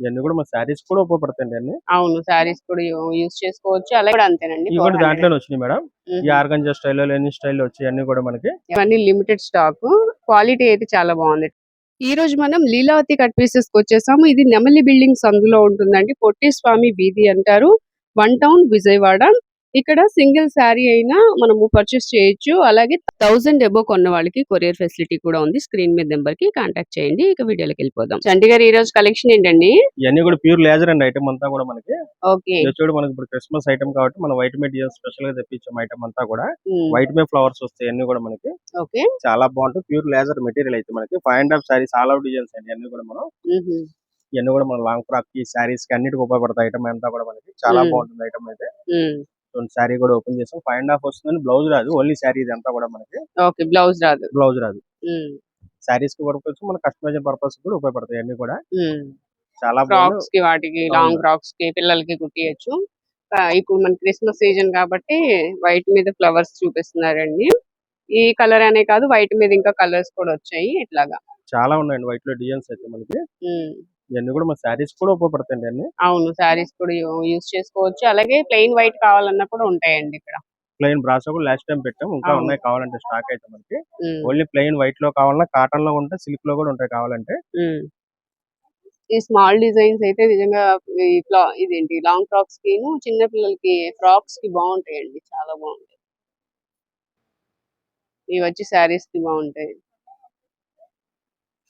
ఇవన్నీ కూడా మన శారీస్ కూడా ఉపయోగపడతాయండి అన్ని. అవును సారీస్ కూడా యూస్ చేసుకోవచ్చు. అలాగే కూడా అంతేనండి ఇవి కూడా దాంట్లోనే వచ్చినాయి మేడం. ఈ ఆర్గంజా స్టైల్లో ఎన్ని స్టైల్లో వచ్చాయి అన్ని కూడా మనకి ఇవన్నీ లిమిటెడ్ స్టాక్. క్వాలిటీ అయితే చాలా బాగుంది. ఈ రోజు మనం లీలావతి కట్ పీసెస్కి వచ్చేసాము. ఇది నెమలి బిల్డింగ్స్ అందులో ఉంటుందండి. పొట్టి స్వామి వీధి అంటారు. One town Vijayawada. ఇక్కడ సింగిల్ శారీ అయినా మనము పర్చేస్ చేయొచ్చు. అలాగే థౌసండ్ ఎబో కొన్న వాళ్ళకి కొరియర్ ఫెసిలిటీ కూడా ఉంది. స్క్రీన్ మీద నెంబర్కి కాంటాక్ట్ చేయండి. ఇక వీడియోలోకి వెళ్ళిపోదాం. చంటి గారు ఈ రోజు కలెక్షన్ ఏంటండి? ఇవన్నీ కూడా ప్యూర్ లేజర్ అండి ఐటమ్ అంతా కూడా మనకి. ఓకే. చూడు మనకి ఇప్పుడు క్రిస్మస్ ఐటమ్ కాబట్టి మనం వైట్ మేడ్ స్పెషల్గా తెప్పించాం ఐటమ్ అంతా కూడా. వైట్ మే ఫ్లవర్స్ వస్తాయి అన్ని కూడా మనకి. ఓకే. చాలా బాగుంటుంది ప్యూర్ లేజర్ మెటీరియల్ అయితే మనకి. Five and half saris all out designs అండి. అన్ని కూడా మనం ఇవన్నీ కూడా మన లాంగ్ ఫ్రాక్కి సారీస్కి అన్నిటికి ఉపయోగపడతాయి ఐటమ్ అంతా కూడా మనకి. చాలా. బాగుంటుంది ఐటమ్ అయితే. శారీ కూడా ఓపెన్ చేసాం ఫైవ్ అండ్ హాఫ్ వస్తుంది బ్లౌజ్ రాదు. ఓన్లీ శారీ ఇదంతా కూడా మనకి ఓకే బ్లౌజ్ రాదు. బ్లౌజ్ రాదు. శారీస్కి పర్పస్ మన కస్టమైజేషన్ పర్పస్ కూడా ఉపయోగపడతాయి అన్ని కూడా. ఉమ్. చాలా ఫ్రాక్స్కి వాటికి. లాంగ్ ఫ్రాక్స్కి పిల్లలకి కుట్టియచ్చు. ఇప్పుడు మన క్రిస్మస్ సీజన్ కాబట్టి వైట్ మీద ఫ్లవర్స్ చూపిస్తున్నారండి. ఈ కలర్ అనే కాదు వైట్ మీద ఇంకా కలర్స్ కూడా వచ్చాయి ఇట్లాగా. చాలా ఉన్నాయండి. వైట్లో డిజైన్స్ అయితే మనకి. ఉమ్. ఇవన్నీ కూడా మన శారీస్ కూడా ఉపయోగపడతాయండి అన్ని. అవును సారీస్ కూడా యూస్ చేసుకోవచ్చు. అలాగే ప్లెయిన్ వైట్ కావాలన్నా కూడా ఉంటాయండి ఇక్కడ. ప్లెయిన్ బ్రాసో కూడా లాస్ట్ టైం పెట్టాం. ఇంకా. ఉన్నాయి కావాలంటే స్టాక్ అయితే మనకి. ఓన్లీ ప్లెయిన్ వైట్లో కావాలన్నా కాటన్లో ఉంటాయి సిల్క్లో కూడా ఉంటాయి కావాలంటే. ఈ స్మాల్ డిజైన్స్ అయితే నిజంగా ఇదేంటి లాంగ్ ఫ్రాక్స్కి చిన్న పిల్లలకి ఫ్రాక్స్కి బాగుంటాయండి. చాలా బాగుంటాయి. ఇవి వచ్చి శారీస్కి బాగుంటాయి.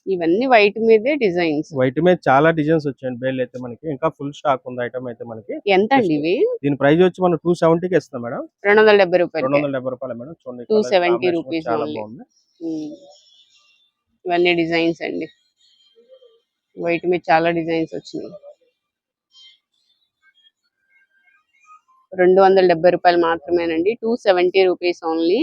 ఇవన్నీ వైట్ మీదే డిజైన్స్. వైట్ మీద చాలా డిజైన్స్ వచ్చాయండి బేల్ అయితే మనకి. ఇంకా ఫుల్ స్టాక్ ఉంది ఐటమ్ అయితే మనకి. ఎంత అండి ఇవి? దీని ప్రైస్ వచ్చి మనం టూ సెవెంటీకి ఇస్తాం మేడం. రెండు వందల డెబ్బై రెండు రూపాయలు వందల డెబ్బై రూపాయలు మేడం. చూడండి 270 colour rupees combination చాలా only. బాగుంది. ఇవన్నీ డిజైన్స్ అండి. వైట్ మీద చాలా డిజైన్స్ వచ్చినాయి. రెండు వందల డెబ్బై రూపాయలు మాత్రమేనండి. Two seventy rupees only.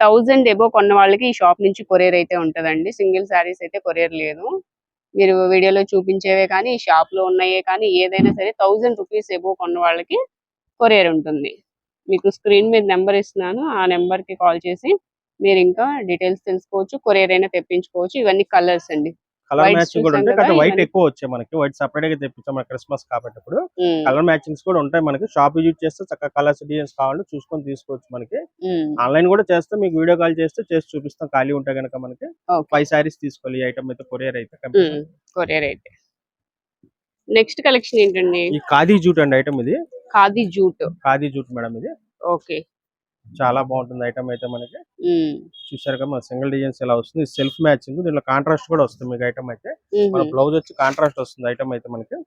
Thousand above కొన్న వాళ్ళకి ఈ షాప్ నుంచి కొరియర్ అయితే ఉంటుందండి. సింగిల్ శారీస్ అయితే కొరియర్ లేదు. మీరు వీడియోలో చూపించేవే కానీ ఈ షాప్లో ఉన్నాయే కానీ ఏదైనా సరే థౌజండ్ రూపీస్ ఎబో కొన్న వాళ్ళకి కొరియర్ ఉంటుంది. మీకు స్క్రీన్ మీద నెంబర్ ఇస్తున్నాను. ఆ నెంబర్కి కాల్ చేసి మీరు ఇంకా డీటెయిల్స్ తెలుసుకోవచ్చు కొరియర్ అయినా తెప్పించుకోవచ్చు. ఇవన్నీ కలర్స్ అండి. కలర్ మ్యాచింగ్ కూడా ఉంటాయి. కానీ వైట్. ఎక్కువ వచ్చాయి మనకి. వైట్ సపరేట్గా తెప్పించాం మన క్రిస్మస్ కాబట్టి ఇప్పుడు. కలర్ మ్యాచింగ్స్ కూడా ఉంటాయి మనకి. షాప్ విజిట్ చేస్తే చక్కగా కలర్స్ డిజైన్స్ కావాలంటే చూసుకొని తీసుకోవచ్చు మనకి. ఆన్లైన్ కూడా చేస్తే మీకు వీడియో కాల్ చేస్తే చేసి చూపిస్తాం. ఖాళీ ఉంటే కనుక మనకి. ఫైవ్ సారీస్ తీసుకోవాలి. ఈ ఐటమ్ అయితే కొరియర్ అయితే కొరియర్ అయితే. నెక్స్ట్ కలెక్షన్ ఏంటండి? ఈ ఖాదీ జూట్ అండి ఐటమ్ ఇది. Khadi jute. Khadi jute madam ఇది. ఓకే. చాలా బాగుంటుంది ఐటమ్ అయితే మనకి. చూసారు కదా సింగిల్ డిజైన్స్ ఇలా వస్తుంది సెల్ఫ్ మ్యాచింగ్ దీంట్లో కాంట్రాస్ట్ కూడా వస్తుంది మీకు ఐటమ్ అయితే. మన బ్లౌజ్ వచ్చి కాంట్రాస్ట్ వస్తుంది ఐటమ్ అయితే మనకి.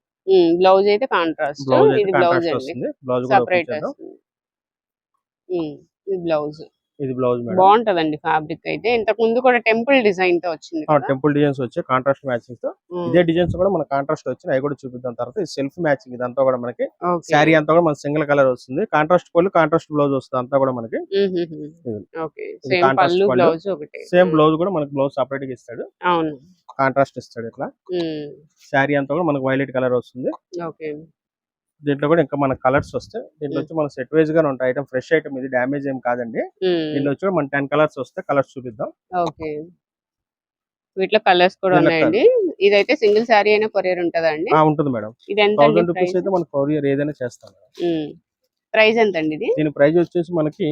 బ్లౌజ్ అయితే కాంట్రాస్ట్ బ్లౌజ్ వస్తుంది. బ్లౌజ్ కూడా బ్లౌజ్ ఇది బ్లౌజ్ బాగుంటదండి ఫ్యాబ్రిక్ అయితే. ఇంతకు ముందు కూడా టెంపుల్ డిజైన్తో వచ్చింది. టెంపుల్ డిజైన్స్ వచ్చి కాంట్రాస్ట్ మ్యాచింగ్తో. ఇదే డిజైన్స్ కూడా మన కాంట్రాస్ట్ వచ్చి అవి కూడా చూపిద్దాం తర్వాత. సెల్ఫ్ మ్యాచింగ్ ఇదంతా కూడా మనకి. శారీ అంతా కూడా మన సింగిల్ కలర్ వస్తుంది. కాంట్రాస్ట్ పళ్ళు కాంట్రాస్ట్ బ్లౌజ్ వస్తుంది. అంతా కూడా మనకి సేమ్. బ్లౌజ్ కూడా మనకి బ్లౌజ్ సపరేట్గా ఇస్తాడు. కాంట్రాస్ట్ ఇస్తాడు ఇట్లా. శారీ అంతా కూడా మనకి వైలెట్ కలర్ వస్తుంది. దీంట్లో కూడా ఇంకా మన కలర్స్ వస్తాయి దీంట్లో వచ్చి మన సెట్ వైజ్ గానే ఉంటాయి. ఐటమ్ ఫ్రెష్ ఐటమ్ ఇది డ్యామేజ్ ఏం కాదండి. దీంట్లో వచ్చి మన టెన్ కలర్స్ వస్తాయి కలర్స్ చూపిద్దాం. ఓకే. వీటిలో కలర్స్ కూడా ఉన్నాయండి. ఇదైతే సింగిల్ శారీ అయినా కొరియర్ ఉంటదా అండి? ఆ ఉంటుంది మేడం. ఇది ఎంత థౌసండ్ రూపీస్ అయితే మన కొరియర్ ఏదైనా చేస్తాం ప్రైస్ ఎంత అండి ఇది? దీని ప్రైస్ వచ్చేసి మనకి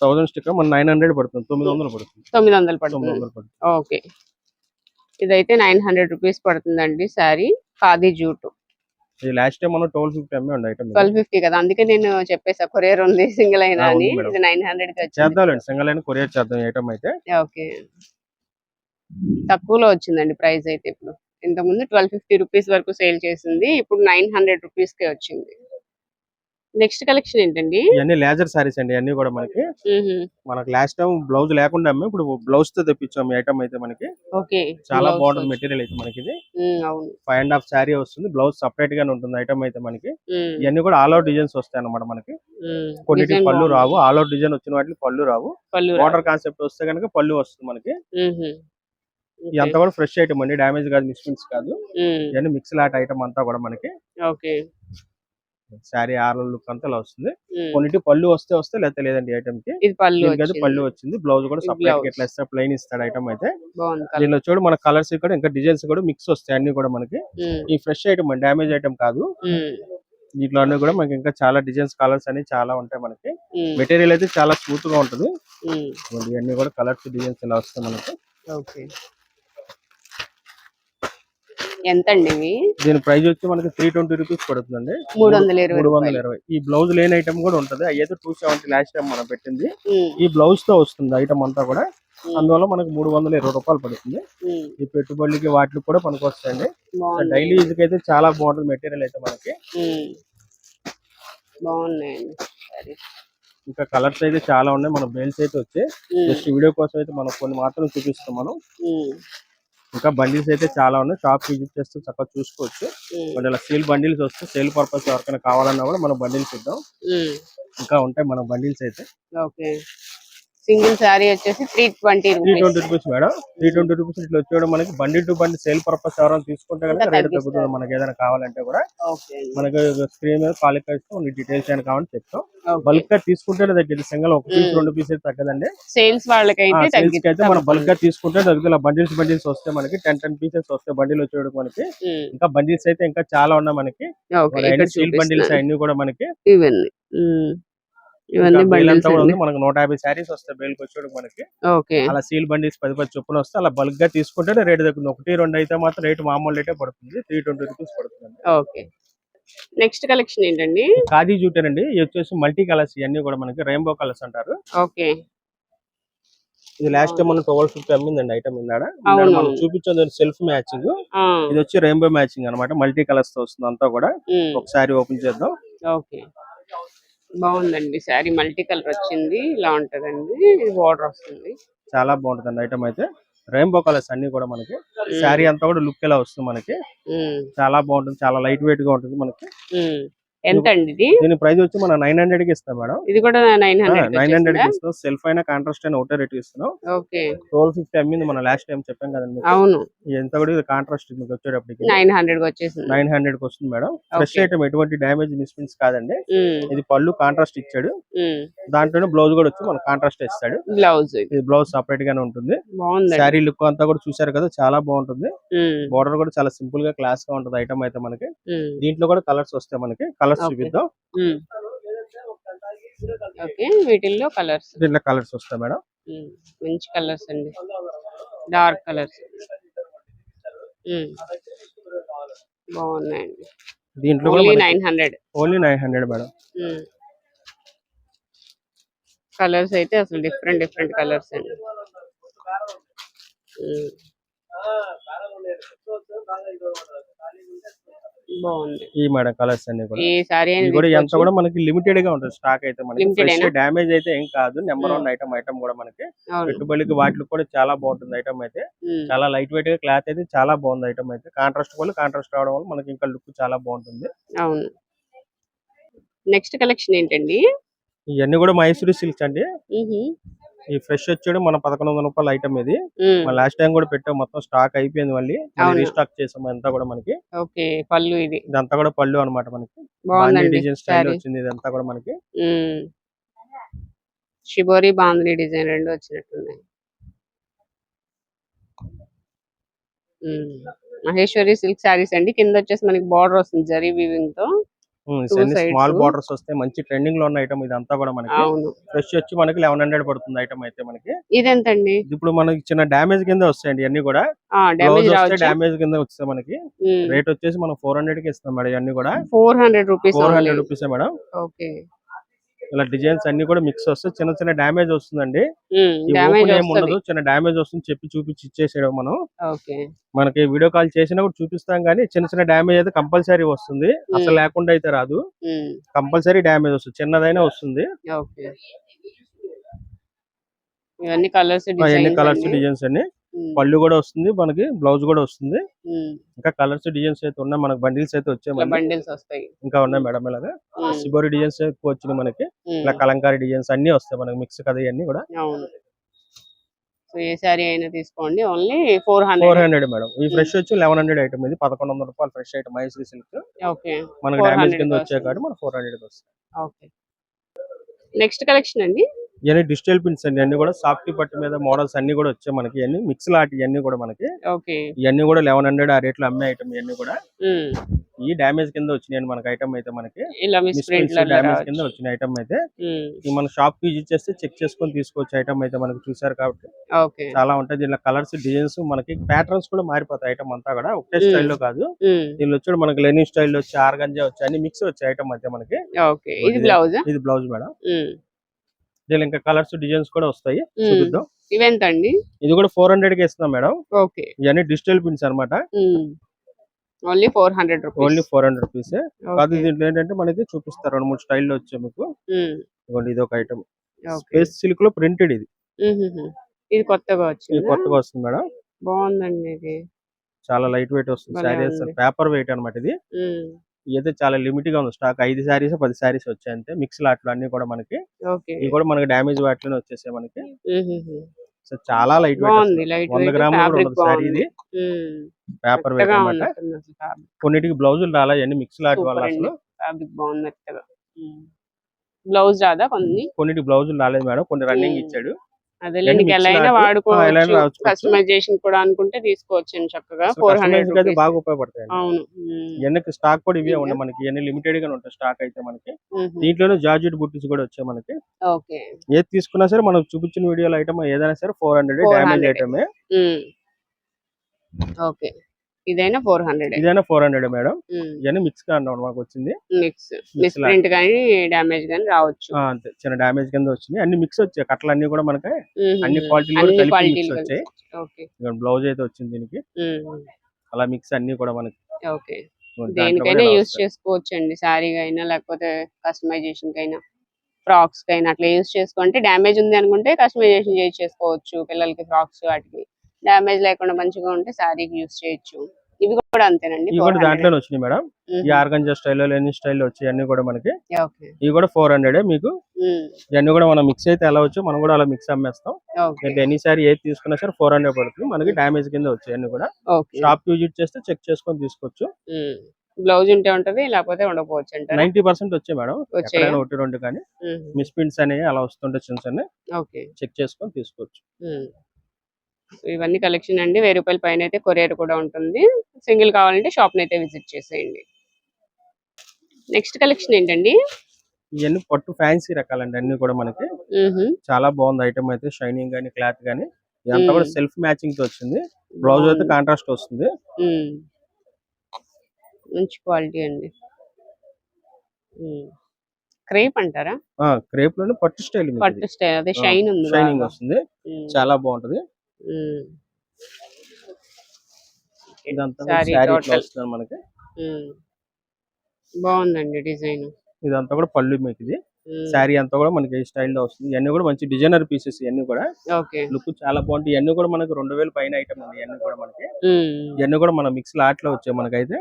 థౌసండ్ స్టిక్కర్ మన నైన్ హండ్రెడ్ పడుతుంది. తొమ్మిది వందలు పడుతుంది. తొమ్మిది వందలు పడుతుంది. ఓకే. ఇదైతే నైన్ హండ్రెడ్ రూపీస్ పడుతుందండి sari. Khadi jute. Last time మనం ట్వెల్వ్ ఫిఫ్టీ అమ్మే ఉండే ఐటమ్ ట్వెల్వ్ ఫిఫ్టీ కదా అందుకే నేను చెప్పేసా కొరియర్ ఉంది సింగిల్ అయినా అని. ఇది నైన్ హండ్రెడ్ చేద్దాంలేండి సింగల్ అయిన కొరియర్ చేద్దాం ఐటమ్ అయితే. ఓకే. తక్కువలో వచ్చిందండి ప్రైస్ అయితే ఇప్పుడు. ఇంతకుముందు ట్వెల్వ్ ఫిఫ్టీ రూపీస్ వరకు సేల్ చేసింది ఇప్పుడు నైన్ హండ్రెడ్ రూపీస్ కే వచ్చింది. నెక్స్ట్ కలెక్షన్ ఏంటండి? ఇవన్నీ లేజర్ సారీస్ అండి అన్ని కూడా మనకి. మనకి లాస్ట్ టైం బ్లౌజ్ లేకుండా అమ్మే ఇప్పుడు బ్లౌజ్తో తెప్పించాం ఐటమ్ అయితే మనకి. ఓకే. చాలా బాగుంటుంది మెటీరియల్ అయితే మనకి ఇది. ఫైవ్ అండ్ హాఫ్ శారీ వస్తుంది బ్లౌజ్ సపరేట్ గానే ఉంటుంది ఐటమ్ అయితే మనకి. ఇవన్నీ కూడా ఆల్ అవుట్ డిజైన్స్ వస్తాయి అన్నమాట మనకి. కొన్నిటి పళ్ళు. రావు ఆల్ అవుట్ డిజైన్ వచ్చిన వాటికి పళ్ళు రావు. వాటర్ కాన్సెప్ట్ వస్తే కనుక పళ్ళు వస్తుంది మనకి. ఇదంతా కూడా ఫ్రెష్ ఐటమ్ అండి డామేజ్ కాదు మిస్ప్రింట్స్ కాదు. ఇవన్నీ మిక్స్ లాట్ ఐటమ్ అంతా కూడా మనకి. ఓకే. శారీ ఆర్ల లుక్ అంతా ఇలా వస్తుంది. కొన్నిటి పళ్ళు వస్తే వస్తే లేకపోతే లేదండి ఐటమ్కి. ఇది పళ్ళు వచ్చింది. పళ్ళు వచ్చింది. బ్లౌజ్ కూడా సపరేట్. ఇట్లా ఇస్తే ప్లెయిన్ ఇస్తాడు ఐటమ్ అయితే. దీనిలో చూడు మన కలర్స్ కూడా ఇంకా డిజైన్స్ కూడా మిక్స్ వస్తాయి అన్ని కూడా మనకి. ఈ ఫ్రెష్ ఐటమ్ డ్యామేజ్ ఐటమ్ కాదు. దీంట్లో అన్ని కూడా మనకి ఇంకా చాలా డిజైన్స్ కలర్స్ అన్ని చాలా ఉంటాయి మనకి. మెటీరియల్ అయితే చాలా స్మూత్గా ఉంటుంది. ఇవన్నీ కూడా కలర్స్ డిజైన్స్ ఇలా వస్తాయి మనకి. ఓకే. ఎంత అండి ఇవి? దీని ప్రైస్ వచ్చి మనకి త్రీ ట్వంటీ రూపీస్ పడుతుందండి. మూడు వందల ఇరవై మూడు వందల. ఇరవై. ఈ బ్లౌజ్ లేని ఐటమ్ కూడా ఉంటుంది. అయ్యేది టూ సెవెంటీ లాస్ట్ టైం మనం పెట్టింది. ఈ బ్లౌజ్తో వస్తుంది ఐటమ్ అంతా కూడా. అందువల్ల మనకి మూడు వందల ఇరవై రూపాయలు పడుతుంది. ఈ పెట్టుబడికి వాటికి కూడా పనికి వస్తాయండి బాగుంది. డైలీ యూజ్ అయితే చాలా బాగుంటుంది మెటీరియల్ అయితే మనకి. బాగున్నాయండి. సరే. ఇంకా కలర్స్ అయితే చాలా ఉన్నాయి. మన బెల్స్ అయితే వచ్చాయి ఉమ్, జస్ట్ వీడియో కోసం అయితే మనం కొన్ని మాత్రం చూపిస్తాం మనం ఇంకా బండిల్స్ అయితే చాలా ఉన్నాయి. షాప్ విజిట్ చేస్తే చక్కగా చూసుకోవచ్చు. మన ఇలా సేల్ బండిల్స్ వస్తే సేల్ పర్పస్ ఎవరికైనా కావాలన్నా కూడా మనం బండిల్స్ ఇద్దాం. ఇంకా ఉంటాయి మన బండిల్స్ అయితే. ఓకే. సింగిల్ శారీ వచ్చేసి three twenty three twenty rupees madam. Three twenty rupees ఇట్లా వచ్చేయడం మనకి బండి టు బండి సేల్ పర్పస్ ఎవరైనా తీసుకుంటే కనుక రేట్. తగ్గుతుంది. మనకి ఏదైనా కావాలంటే కూడా మనకి స్క్రీన్ మీద కాల్ ఇస్తాం. డీటెయిల్స్ అయినా కావాలని చెప్తాం. బల్క్గా తీసుకుంటే తగ్గింది సింగల్ ఒక పీస్. రెండు పీస్ అయితే తగ్గదండి. సేల్స్ వాళ్ళకైతే అయితే మనం బల్క్గా తీసుకుంటే తగ్గుతుంది. బండిల్స్ బండిల్స్ వస్తే మనకి టెన్ టెన్ పీసెస్ వస్తాయి బండిల్ వచ్చేయడం మనకి ఇంకా బండిల్స్ అయితే ఇంకా చాలా ఉన్నాయి మనకి. స్టీల్ బండిల్స్ అన్ని కూడా మనకి ఇవన్నీ. ఇవన్నీ బండిల్స్ అండి మనకి నూట యాభై శారీస్ వస్తాయి బేల్కి వచ్చేయడం మనకి. ఓకే. అలా సీల్ బండిల్స్ పది పది చొప్పున వస్తే అలా బల్క్గా తీసుకుంటే రేట్ తగ్గుతుంది. ఒకటి రెండు అయితే మాత్రం రేట్ మామూలు రేటే పడుతుంది. త్రీ ట్వంటీ రూపీస్ పడుతుంది. ఓకే. నెక్స్ట్ కలెక్షన్ ఏంటండి? ఖాదీ జూటేనండి. ఇది వచ్చేసి మల్టీ కలర్స్ ఇవన్నీ కూడా మనకి రెయిన్బో కలర్స్ అంటారు. ఓకే. ఇది లాస్ట్ టైం మనం ట్వెల్వ్ ఫిఫ్టీ అమ్మిందండి ఐటమ్ ఇందాడ. మనం చూపించింది సెల్ఫ్ మ్యాచింగ్. ఇది వచ్చి రెయిన్బో మ్యాచింగ్ అన్నమాట. మల్టీ కలర్స్తో వస్తుంది అంతా కూడా. ఒకసారి ఓపెన్ చేద్దాం. ఓకే. బాగుందండి. శారీ మల్టీ కలర్ వచ్చింది. ఇలా ఉంటదండి. ఇది బార్డర్ వస్తుంది. చాలా బాగుంటుంది ఐటమ్ అయితే. రెయిన్బో కలర్స్ అన్ని కూడా మనకి. శారీ అంతా కూడా లుక్ ఎలా వస్తుంది మనకి. చాలా బాగుంటుంది. చాలా లైట్ వెయిట్గా ఉంటుంది మనకి. ఎంత అండి ఇది? దీని ప్రైస్ వచ్చి మనం నైన్ హండ్రెడ్కి ఇస్తాం మేడం. ఇది కూడా నైన్ హండ్రెడ్ నైన్ హండ్రెడ్కి ఇస్తాం. సెల్ఫ్ అయినా కాంట్రాస్ట్ అయినా ఒకటే రేట్ ఇస్తున్నాం. ఓకే. ట్వెల్వ్ ఫిఫ్టీ అమ్మింది మనం లాస్ట్ టైం చెప్పాం కదండి. అవును. ఎంత కూడా ఇది కాంట్రాస్ట్ మీకు వచ్చేటప్పటికి. నైన్ హండ్రెడ్ వచ్చేసింది. నైన్ హండ్రెడ్కి వస్తుంది మేడం. ఫ్రెష్. ఐటమ్ ఎటువంటి డ్యామేజ్ మిస్ప్రింట్స్ కాదండి. ఇది పళ్ళు కాంట్రాస్ట్ ఇచ్చాడు. దాంట్లోనే బ్లౌజ్ కూడా వచ్చి మనకు కాంట్రాస్ట్ ఇస్తాడు. బ్లౌజ్. ఇది బ్లౌజ్ సపరేట్ గానే ఉంటుంది. శారీ లుక్ అంతా కూడా చూసారు కదా చాలా బాగుంటుంది. బోర్డర్ కూడా చాలా సింపుల్గా క్లాస్గా ఉంటుంది ఐటమ్ అయితే మనకి. దీంట్లో కూడా కలర్స్ వస్తాయి మనకి. కలర్స్ చూపిద్దాం. ఓకే వీటిల్లో కలర్స్. దీంట్లో కలర్స్ వస్తాయి మేడం. మంచి కలర్స్ అండి. Dark colours. బాగున్నాయండి. దీంట్లో only nine hundred. Only nine hundred madam. Colours అయితే అసలు డిఫరెంట్ డిఫరెంట్ కలర్స్ అండి. బాగుంది. ఈ మేడం కలర్స్ అన్ని కూడా. ఈ సారీ ఇది కూడా ఎంత కూడా మనకి లిమిటెడ్గా ఉంటుంది స్టాక్ అయితే మనకి? డ్యామేజ్ అయితే ఏం కాదు. Number Hmm. One item item కూడా మనకి. పెట్టుబడికి వాటికి కూడా చాలా బాగుంటుంది ఐటమ్ అయితే. ఉమ్. చాలా లైట్ వెయిట్గా క్లాత్ అయితే చాలా బాగుంది ఐటమ్ అయితే. కాంట్రాస్ట్ వల్ల కాంట్రాస్ట్ రావడం వల్ల మనకి ఇంకా లుక్ చాలా బాగుంటుంది. అవును. నెక్స్ట్ కలెక్షన్ ఏంటండి? ఇవన్నీ కూడా మైసూరి సిల్క్స్ అండి. ఈ ఫ్రెష్ వచ్చాడు మన పదకొండు వందల రూపాయల ఐటమ్ ఇది. మన లాస్ట్ టైం కూడా పెట్టాం మొత్తం స్టాక్ అయిపోయింది మళ్ళీ. రీస్టాక్ చేసాం అంతా కూడా మనకి ఓకే పళ్ళు ఇది ఇదంతా కూడా పళ్ళు అన్నమాట మనకి డిజైన్ స్టైల్ వచ్చింది ఇదంతా కూడా మనకి. షిబోరి బాంద్రీ డిజైన్ రెండు వచ్చినట్టున్నాయి. మహేశ్వరి సిల్క్ శారీస్ అండి కింద వచ్చేసి మనకి బార్డర్ వస్తుంది జరీ వీవింగ్తో. స్మాల్ బార్డర్స్ వస్తాయి మంచి ట్రెండింగ్లో ఉన్న ఐటమ్ ఇదంతా కూడా మనకి ఫ్రెష్ వచ్చి మనకి లెవెన్ హండ్రెడ్ పడుతుంది ఐటమ్ అయితే మనకి. ఇదెంతండి? ఇది ఇప్పుడు మనకి చిన్న డామేజ్ కింద వస్తాయండి ఇవన్నీ కూడా. వస్తే డామేజ్ కింద వస్తాయి మనకి. రేట్ వచ్చేసి మనం ఫోర్ హండ్రెడ్కి ఇస్తాం మేడం ఇవన్నీ కూడా. Four hundred rupees four hundred rupees madam. Okay. ఇలా డిజైన్స్ అన్ని కూడా మిక్స్ వస్తాయి. చిన్న చిన్న డామేజ్ వస్తుందండి. ఉండదు. చిన్న డామేజ్ వస్తుంది చెప్పి చూపించి ఇచ్చేసేయడం మనం. మనకి వీడియో కాల్ చేసినా కూడా చూపిస్తాం కానీ చిన్న చిన్న డ్యామేజ్ అయితే కంపల్సరీ వస్తుంది. అసలు. లేకుండా అయితే రాదు. కంపల్సరీ డ్యామేజ్ వస్తుంది. చిన్నదైనా వస్తుంది. ఇవన్నీ అవన్నీ కలర్స్ డిజైన్స్ అన్ని? పళ్ళు కూడా వస్తుంది మనకి బ్లౌజ్ కూడా వస్తుంది. ఇంకా కలర్స్ డిజైన్స్ అయితే ఉన్నాయి. మనకి బండిల్స్ అయితే వచ్చాయి. బండిల్స్ వస్తాయి. ఇంకా ఉన్నాయి మేడం ఇలాగా. సిబోరి డిజైన్స్ ఎక్కువ వచ్చినాయి మనకి. ఇలా కలంకారీ డిజైన్స్ అన్ని వస్తాయి మనకి మిక్స్ కదా ఇవన్నీ కూడా. సో ఏ శారీ అయినా తీసుకోండి. Only four four hundred hundred madam. ఈ ఫ్రెష్ వచ్చి లెవెన్ హండ్రెడ్ ఐటమ్ ఇది. పదకొండు వందల రూపాయలు fresh item Mysore silk. Okay. మనకి 400 డామేజ్ కింద వచ్చే. కాదు మన ఫోర్ హండ్రెడ్ వస్తుంది ఓకే. నెక్స్ట్ కలెక్షన్ అండి. ఇవన్నీ డిజిటల్ పిన్స్ అండి. అన్ని కూడా సాఫ్ట్ పట్టు మీద మోడల్స్ అన్ని కూడా వచ్చాయి మనకి. ఇవన్నీ మిక్స్ లాట్ ఇవన్నీ కూడా మనకి. ఇవన్నీ కూడా లెవెన్ హండ్రెడ్ ఆ రేట్లో అమ్మే ఐటమ్ ఇవన్నీ కూడా. ఈ డామేజ్ కింద వచ్చినాయి మనకి ఐటమ్ అయితే మనకి. డామేజ్ కింద వచ్చిన ఐటమ్ అయితే. ఈ మన షాప్కి విజిట్ చేస్తే చెక్ చేసుకొని తీసుకోవచ్చు ఐటమ్ అయితే మనకి చూసారు కాబట్టి. చాలా ఉంటాయి. దీనిలో కలర్స్ డిజైన్స్ మనకి ప్యాటర్న్స్ కూడా మారిపోతాయి ఐటమ్ అంతా కూడా. ఒకటే. స్టైల్లో కాదు. దీనిలో వచ్చి మనకి లెనిన్ స్టైల్ వచ్చి ఆర్గంజా వచ్చి అన్ని మిక్స్ వచ్చే ఐటమ్ అయితే మనకి. ఇది బ్లౌజ్ ఇది బ్లౌజ్ మేడం. దీనిలో ఇంకా కలర్స్ డిజైన్స్ కూడా వస్తాయి. చూపిద్దాం. ఇవెంత అండి ఇది కూడా ఫోర్ హండ్రెడ్కి ఇస్తున్నాం మేడం. ఓకే. ఇవన్నీ డిజిటల్ పిన్స్ అన్నమాట. Only four hundred only four hundred rupees కాదు దీంట్లో ఏంటంటే మనకి చూపిస్తారు. రెండు మూడు స్టైల్లో వచ్చాయి మీకు. ఇదిగోండి ఇది ఒక ఐటమ్ స్పేస్ సిల్క్లో ప్రింటెడ్ ఇది. ఇది కొత్తగా ఇది వచ్చింది కొత్తగా వస్తుంది మేడం. బాగుందండి ఇది. చాలా లైట్ వెయిట్ వస్తుంది. పేపర్ వెయిట్ అన్నమాట ఇది. ఇదైతే చాలా లిమిట్గా ఉంది. స్టాక్ ఐదు శారీస్ పది శారీస్ వచ్చాయి అంతే. మిక్స్ లాట్లు అన్ని కూడా మనకి ఇవి కూడా మనకి డామేజ్ వాటిలోనే వచ్చేసాయి మనకి. సో చాలా లైట్ వెయిట్ వంద గ్రాములు శారీ ఇది. పేపర్ వెయిట్ కొన్నిటికి బ్లౌజులు రాలా ఇవన్నీ మిక్స్ లాట్ వల్ల అసలు. బ్లౌజ్ రాదా కొన్ని? కొన్నిటికి బ్లౌజులు రాలేదు మేడం. కొన్ని రన్నింగ్. ఇచ్చాడు. ఎలా అయినా వాడుకోవచ్చు. కస్టమైజేషన్ కూడా అనుకుంటే తీసుకోవచ్చు చక్కగా ఫోర్ హండ్రెడ్ బాగా ఉపయోగపడతాయి అవును. ఇవన్నీ స్టాక్ కూడా ఇవే? ఉన్నాయి మనకి ఇవన్నీ లిమిటెడ్గా ఉంటాయి స్టాక్ అయితే మనకి. దీంట్లోనే జార్జెట్ బుట్టీస్ కూడా వచ్చాయి మనకి ఓకే ఏది తీసుకున్నా సరే మనం చూపించిన వీడియోలో ఐటమ్ ఏదైనా సరే ఫోర్ హండ్రెడ్ 400. డామేజ్ ఐటమే. ఓకే ఇదైనా ఫోర్ హండ్రెడ్ ఇదైనా ఫోర్ హండ్రెడ్ మేడం. ఇవన్నీ మిక్స్ అన్నమాట మాకు వచ్చింది. Mix miss. ప్రింట్ కానీ డ్యామేజ్ కానీ రావచ్చు. అంతే. చిన్న డామేజ్ కింద వచ్చింది. అన్ని మిక్స్ వచ్చాయి. కట్టలు అన్ని కూడా మనకి. అన్ని క్వాలిటీలు కూడా మిక్స్ వచ్చాయి. బ్లౌజ్ అయితే వచ్చింది దీనికి. అలా మిక్స్ అన్ని కూడా మనకి. ఓకే. దేనికైనా కూడా యూస్. చేసుకోవచ్చు అండి శారీగా అయినా లేకపోతే కస్టమైజేషన్ కైనా ఫ్రాక్స్ కైనా అట్లా యూస్ చేసుకుంటే డ్యామేజ్ ఉంది అనుకుంటే కస్టమైజేషన్ చేసి చేసుకోవచ్చు. పిల్లలకి ఫ్రాక్స్ వాటికి. డ్యామేజ్ లేకుండా మంచిగా ఉంటే శారీకి యూస్ చేయొచ్చు. ఇవి కూడా అంతేనండి ఇవి కూడా దాంట్లోనే వచ్చినాయి మేడం. ఈ ఆర్గంజా స్టైల్లో లెనిన్ స్టైల్లో వచ్చాయి అన్ని కూడా మనకి. ఇవి కూడా ఫోర్ హండ్రెడ్ మీకు. ఇవన్నీ కూడా మనం మిక్స్ అయితే ఎలా వచ్చో మనం కూడా అలా మిక్స్ అమ్మేస్తాం. ఎన్ని సారీ ఏది తీసుకున్నా సరే ఫోర్ హండ్రెడ్ పడుతుంది. మనకి డామేజ్ కింద వచ్చాయి అన్ని కూడా. ఓకే షాప్ విజిట్ చేస్తే చెక్ చేసుకొని తీసుకోవచ్చు. బ్లౌజ్ ఉంటే ఉంటది లేకపోతే ఉండకపోవచ్చు అంటారా? నైన్టీ పర్సెంట్ వచ్చాయి మేడం? ఎక్కడైనా ఒకటి రెండు కానీ. మిస్ ప్రింట్స్ అనేవి అలా వస్తుంటే చిన్న చిన్న. ఓకే చెక్ చేసుకొని తీసుకోవచ్చు. ఇవన్నీ కలెక్షన్ అండి. వెయ్యి రూపాయల పైన అయితే కొరియర్ కూడా ఉంటుంది. సింగిల్ కావాలంటే షాప్ అయితే విజిట్ చేసేయండి. నెక్స్ట్ కలెక్షన్ ఏంటండి? ఇవన్నీ పట్టు ఫ్యాన్సీ రకాలండి అన్ని కూడా మనకి. చాలా బాగుంది ఐటమ్ అయితే షైనింగ్ కానీ క్లాత్ కానీ ఇదంతా కూడా. సెల్ఫ్ మ్యాచింగ్తో వచ్చింది. బ్లౌజ్ అయితే. కాంట్రాస్ట్ వస్తుంది. మంచి క్వాలిటీ అండి. క్రేప్ అంటారా? క్రేప్లోనే పట్టు స్టైల్ పట్టు స్టైల్ అదే షైన్ ఉంది షైనింగ్. వస్తుంది. చాలా బాగుంటది. మనకి. బాగుందండి డిజైన్. ఇదంతా కూడా పళ్ళు మీకు ఇది శారీ అంతా కూడా మనకి ఈ స్టైల్లో వస్తుంది. ఇవన్నీ కూడా మంచి డిజైనర్ పీసెస్ ఇవన్నీ కూడా. లుక్ చాలా బాగుంటాయి. ఇవన్నీ కూడా మనకి రెండు వేల పైన ఐటమ్ ఉంది ఇవన్నీ కూడా మనకి. ఇవన్నీ కూడా మన మిక్స్ లాట్లో వచ్చాయి మనకైతే.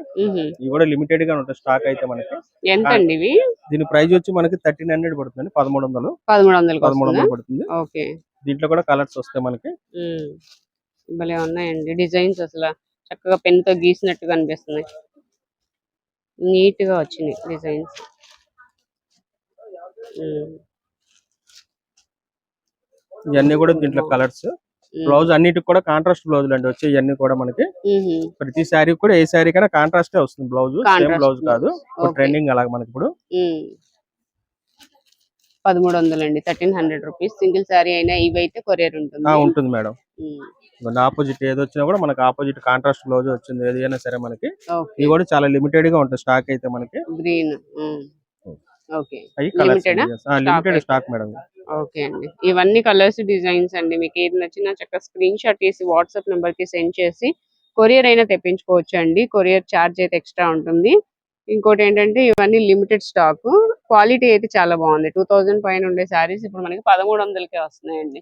ఇవి కూడా లిమిటెడ్గా ఉంటాయి స్టాక్ అయితే మనకి. ఎంత అండి ఇవి? దీని ప్రైస్ వచ్చి మనకి థర్టీన్ హండ్రెడ్ పడుతుంది పదమూడు వందలు. పదమూడు వందలకి పదమూడు వందలు పడుతుంది. ఓకే. దీంట్లో కూడా కలర్స్ వస్తాయి మనకి. భలే ఉన్నాయండి డిజైన్స్ అసలు. చక్కగా పెన్తో గీసినట్టుగా అనిపిస్తున్నాయి నీట్గా వచ్చినాయి డిజైన్స్. ఇవన్నీ కూడా దీంట్లో కలర్స్. బ్లౌజ్ అన్నిటికి కూడా కాంట్రాస్ట్ బ్లౌజ్ అండి వచ్చే ఇవన్నీ కూడా మనకి. ప్రతి శారీ కూడా ఏ శారీ కైనా కాంట్రాస్ట్ వస్తుంది బ్లౌజ్. సేమ్ బ్లౌజ్ కాదు. ట్రెండింగ్ అలాగ మనకి ఇప్పుడు పదమూడు వందలు అండి thirteen hundred rupees. Single sari అయినా ఇవైతే కొరియర్ ఉంటుంది. ఉంటుంది మేడం. ఆపోజిట్ ఏది వచ్చినా కూడా మనకి ఆపోజిట్ కాంట్రాస్ట్ బ్లౌజ్ వచ్చింది. ఏదైనా సరే మనకి. ఇవి కూడా చాలా లిమిటెడ్గా ఉంటుంది స్టాక్ అయితే మనకి. గ్రీన్. ఓకే? లిమిటెడ్ అయితే. Stock madam. ఓకే అండి. ఇవన్నీ కలర్స్ డిజైన్స్ అండి. మీకు ఏది నచ్చినా చక్కగా స్క్రీన్ షాట్ తీసి వాట్సాప్ నెంబర్కి సెండ్ చేసి కొరియర్ అయినా తెప్పించుకోవచ్చు అండి కొరియర్ ఛార్జ్ అయితే ఎక్స్ట్రా ఉంటుంది. ఇంకోటి ఏంటంటే ఇవన్నీ లిమిటెడ్ స్టాక్. క్వాలిటీ అయితే చాలా బాగుంది. టూ థౌజండ్ పైన ఉండే శారీస్ ఇప్పుడు మనకి పదమూడు వందలకే వస్తున్నాయండి.